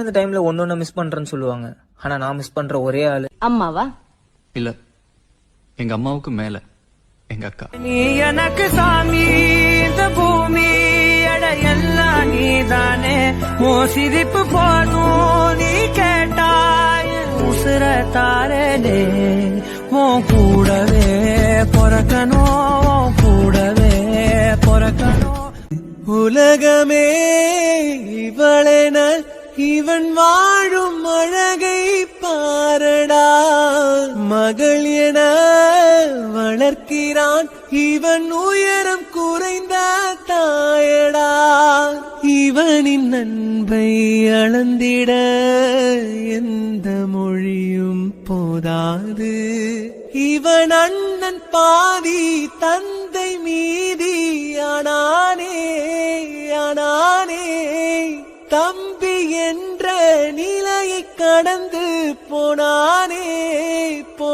அந்த டைம்ல ஒன்னொன்னு மிஸ் பண்றேன்னு சொல்லுவாங்க. ஆனா நான் மிஸ் பண்ற ஒரே ஆளு. அம்மாவா? இல்ல. எங்க அம்மாவுக்கு மேல. எங்க அக்கா. நீ எனக்கு சாமி இந்த பூமி அட எல்லாம் நீதானே. ஓ சிரிப்பு போதும் நீ கேட்டாய் உசுர தாரனே உன் கூடவே பொறக்கணும் கூடவே பொறக்கணும். உலகமே இவன் வாழும் அழகை பாரடா. மகள் என வளர்க்கிறான். இவன் உயரம் குறைந்த தாயடா. இவனின் நண்பை அளந்திட எந்த மொழியும் போதாது. இவன் அண்ணன் பாதி தன் தம்பி என்ற நிலையை கடந்து போனானே போ